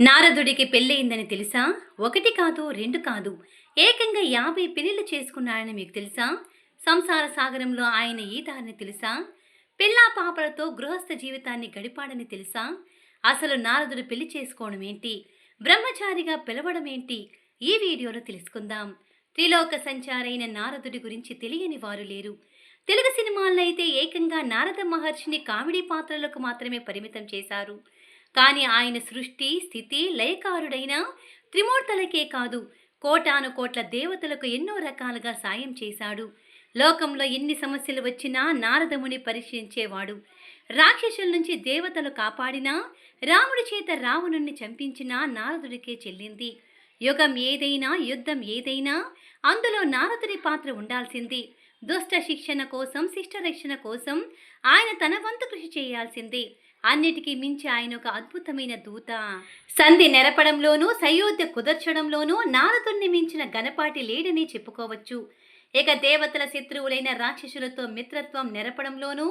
నారదుడికి పెళ్ళయిందని తెలుసా? ఒకటి కాదు రెండు కాదు. ఏకంగా యాభై పెళ్ళిళ్ళు చేసుకున్నాడని మీకు తెలుసా? సంసార సాగరంలో ఆయన ఈతారని తెలుసా? పిల్లా పాపలతో గృహస్థ జీవితాన్ని గడిపాడని తెలుసా? అసలు నారదుడు పెళ్ళి చేసుకోవడం ఏంటి? బ్రహ్మచారిగా పిలవడం ఏంటి? ఈ వీడియోలో తెలుసుకుందాం. త్రిలోక సంచారైన నారదుడి గురించి తెలియని వారు లేరు. తెలుగు సినిమాల్లో అయితే ఏకంగా నారద మహర్షిని కామెడీ పాత్రలకు మాత్రమే పరిమితం చేశారు. కానీ ఆయన సృష్టి స్థితి లయకారుడైన త్రిమూర్తులకే కాదు కోటాను కోట్ల దేవతలకు ఎన్నో రకాలుగా సాయం చేశాడు. లోకంలో ఎన్ని సమస్యలు వచ్చినా నారదముని పరిశీలించేవాడు రాక్షసుల నుంచి దేవతలు కాపాడినా రాముడి చేత రావణుణ్ణి చంపించినా నారదుడికే చెల్లింది. యుగం ఏదైనా యుద్ధం ఏదైనా అందులో నారదుడి పాత్ర ఉండాల్సింది. దుష్ట శిక్షణ కోసం శిష్ట రక్షణ కోసం ఆయన తన వంతు కృషి చేయాల్సిందే. అన్నిటికీ మించి ఆయన ఒక అద్భుతమైన దూత. సంధి నెరపడంలోనూ సయోధ్య కుదర్చడంలోనూ నారదుణ్ణి మించిన గణపాటి లేడని చెప్పుకోవచ్చు. ఇక దేవతల శత్రువులైన రాక్షసులతో మిత్రత్వం నెరపడంలోనూ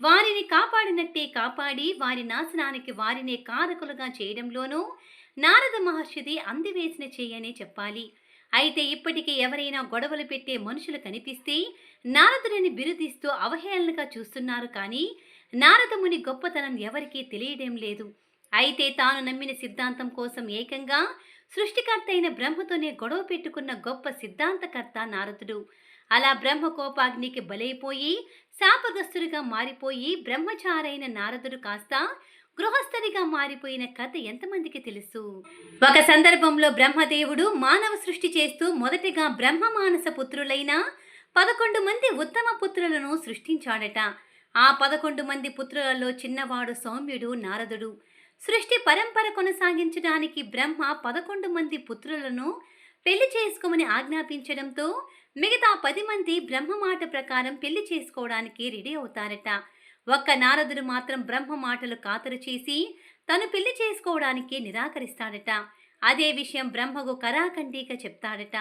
వారిని కాపాడినట్టే కాపాడి వారి నాశనానికి వారినే కారకులుగా చేయడంలోనూ నారద మహర్షిది అందివేసిన చేయనే చెప్పాలి. అయితే ఇప్పటికీ ఎవరైనా గొడవలు పెట్టే మనుషులు కనిపిస్తే నారదుడిని బిరుదిస్తూ అవహేళనగా చూస్తున్నారు కానీ నారదముని గొప్పతనం ఎవరికీ తెలియడం లేదు. అయితే తాను నమ్మిన సిద్ధాంతం కోసం ఏకంగా సృష్టికర్త అయిన బ్రహ్మతోనే గొడవ పెట్టుకున్న గొప్ప సిద్ధాంతకర్త నారదుడు. అలా బ్రహ్మ కోపాగ్నికి బలైపోయి శాపగ్రస్తుడిగా మారిపోయి బ్రహ్మచారైన నారదుడు కాస్త గృహస్థడిగా మారిపోయిన కథ ఎంతమందికి తెలుసు? ఒక సందర్భంలో బ్రహ్మదేవుడు మానవ సృష్టి చేస్తూ మొదటిగా బ్రహ్మ మానస పుత్రులైన పదకొండు మంది ఉత్తమ పుత్రులను సృష్టించాడట. ఆ పదకొండు మంది పుత్రులలో చిన్నవాడు సౌమ్యుడు నారదుడు. సృష్టి పరంపర కొనసాగించడానికి బ్రహ్మ పదకొండు మంది పుత్రులను పెళ్ళి చేసుకోమని ఆజ్ఞాపించడంతో మిగతా పది మంది బ్రహ్మ మాట ప్రకారం పెళ్ళి చేసుకోవడానికి రెడీ అవుతారట. ఒక్క నారదుడు మాత్రం బ్రహ్మ మాటలు ఖాతరు చేసి తను పెళ్ళి చేసుకోవడానికి నిరాకరిస్తాడట. అదే విషయం బ్రహ్మకు కరాఖండీగా చెప్తాడట.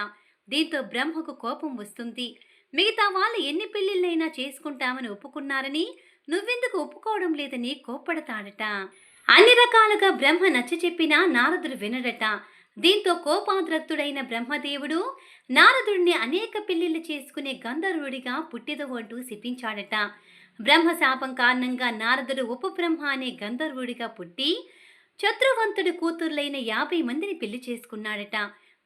దీంతో బ్రహ్మకు కోపం వస్తుంది. మిగతా వాళ్ళు ఎన్ని పెళ్ళిళ్ళైనా చేసుకుంటామని ఒప్పుకున్నారని నువ్వెందుకు ఒప్పుకోవడం లేదని కోప్పడతాడట. అన్ని రకాలుగా బ్రహ్మ నచ్చ చెప్పినా నారదుడు వినడట. దీంతో కోపాద్రక్తుడైన బ్రహ్మదేవుడు నారదుడిని అనేక పెళ్ళిళ్ళు చేసుకునే గంధర్వుడిగా పుట్టిదవు అంటూ బ్రహ్మ బ్రహ్మశాపం కారణంగా నారదుడు ఉపబ్రహ్మ అనే గంధర్వుడిగా పుట్టి చతుర్వంతుడి కూతుర్లైన యాభై మందిని పెళ్ళి చేసుకున్నాడట.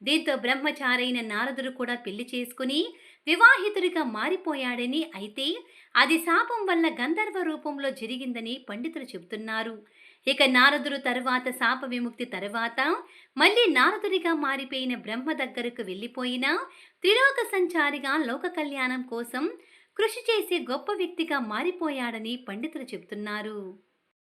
దీంతో బ్రహ్మచారైన నారదుడు కూడా పెళ్ళి చేసుకుని వివాహితుడిగా మారిపోయాడని అయితే అది శాపం వల్ల గంధర్వ రూపంలో జరిగిందని పండితులు చెబుతున్నారు. ఇక నారదుడు తరువాత శాప విముక్తి తరువాత మళ్ళీ నారదుడిగా మారిపోయిన బ్రహ్మ దగ్గరకు వెళ్ళిపోయిన త్రిలోక సంచారిగా లోక కళ్యాణం కోసం కృషి చేసే గొప్ప వ్యక్తిగా మారిపోయాడని పండితులు చెబుతున్నారు.